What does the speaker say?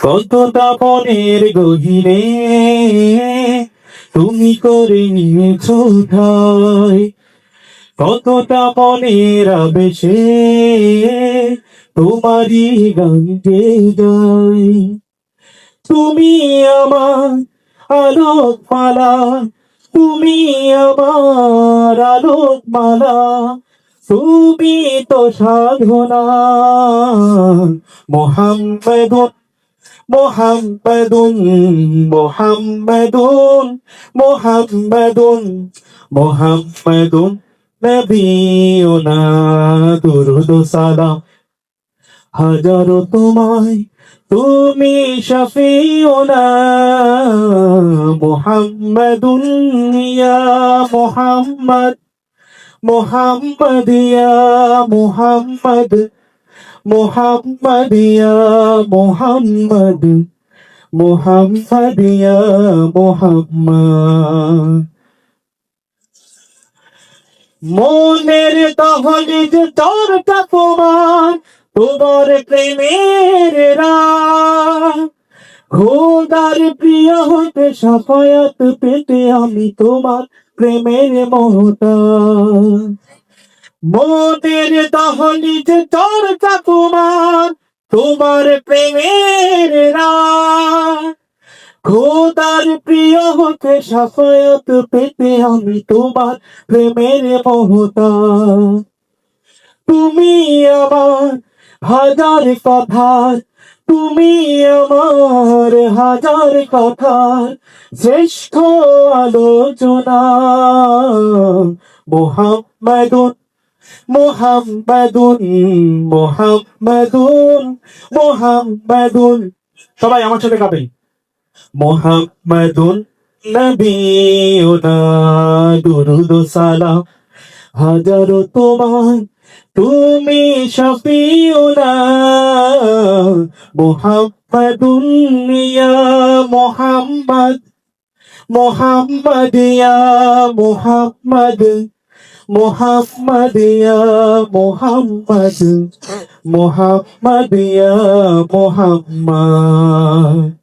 কতটা বনের গহিরে তুমি করে নিয়েছ ঠাই। কতটা মনের আবেশে তোমারই গান গে যাই তুমি আমার আলোক মালা, তুমি আমার আলোক মালা, তুমি তো সাধনা। মোহাম্মদুন মোহাম্মদুন মোহাম্মদুন মোহাম্মদুন মোহাম্মদুন নবীনা দুরুদ সালাম। হাজারো তোমায় তুমি শফিউনা, মোহাম্মদুন ইয়া মোহাম্মদ মোহাম্মদ ইয়া মোহাম্মদ। মোহাম্মদ ইয়া মোহাম্মদ। মোহাম্মদ ইয়া মোহাম্মদ। মনের তহলি যে তোর তোমার তোমার প্রেমের খোদার প্রিয় হতে সাফায়াত পেতে আমি তোমার প্রেমের মহতা মনের তহলি যে তোর তোমার তোমার প্রেমের খোদার প্রিয় হতে সাফায়াত পেতে আমি তোমার প্রেমের মহতা তুমি আমার হাজার কথার, তুমি আমার হাজার কথার শ্রেষ্ঠ আলোচনা। মোহাম্মদুন মোহাম্মদুন মোহাম্মদুন মোহাম্মদুন। সবাই আমার সাথে গাবেন মোহাম্মদুন নবীনা সালাম। হাজারো তোমার তুমি শফিউনা। মোহাম্মদুন ইয়া মোহাম্মদ মোহাম্মদ ইয়া মোহাম্মদ। মোহাম্মদ ইয়া মোহাম্মদ মোহাম্মদিয়া মোহাম্মদ